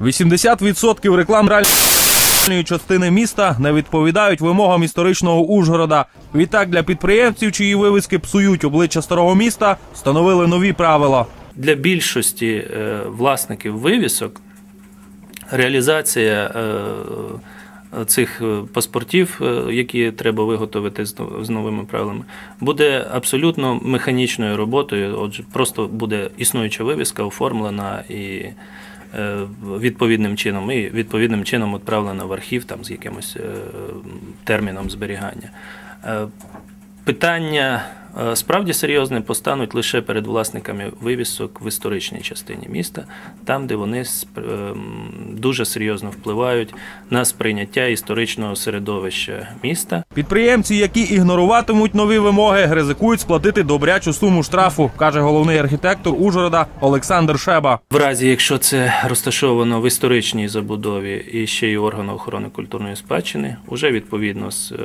80% реклам реальної частини міста не відповідають вимогам історичного Ужгорода. Відтак для підприємців, чиї вивіски псують обличчя старого міста, встановили нові правила. Для більшості е, власників вивісок реалізація е, цих е, паспортів, які треба виготовити з новими правилами, буде абсолютно механічною роботою. Отже, просто буде існуюча вивіска оформлена і відповідним чином, і відповідним чином відправлена в архів там з якимось е, терміном зберігання. Е, Питання е, справді серйозне постануть лише перед власниками вивісок в історичній частині міста, там, де вони ем, дуже серйозно впливають на сприйняття історичного середовища міста. Підприємці, які ігноруватимуть нові вимоги, ризикують сплатити добрячу суму штрафу, каже головний архітектор Ужгорода Олександр Шеба. В разі, якщо це розташовано в історичній забудові і ще й органи охорони культурної спадщини, уже відповідно з ем,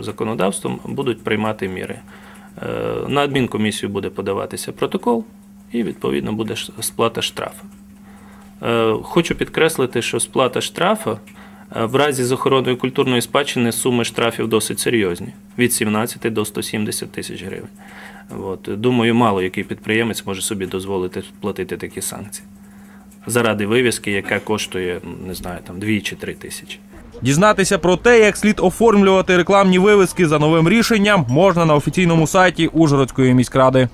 законодавством будуть приймати міри. Е, На адмінкомісію буде подаватися протокол, і відповідно буде сплата штрафу. Е, Хочу підкреслити, що сплата штрафу е, в разі з охороною культурної спадщини суми штрафів досить серйозні від 17 до 170 тисяч гривень. От. Думаю, мало який підприємець може собі дозволити платити такі санкції заради вивіски, яка коштує, не знаю, там 2 чи 3 тисячі. Дізнатися про те, як слід оформлювати рекламні вивиски за новим рішенням, можна на офіційному сайті Ужгородської міськради.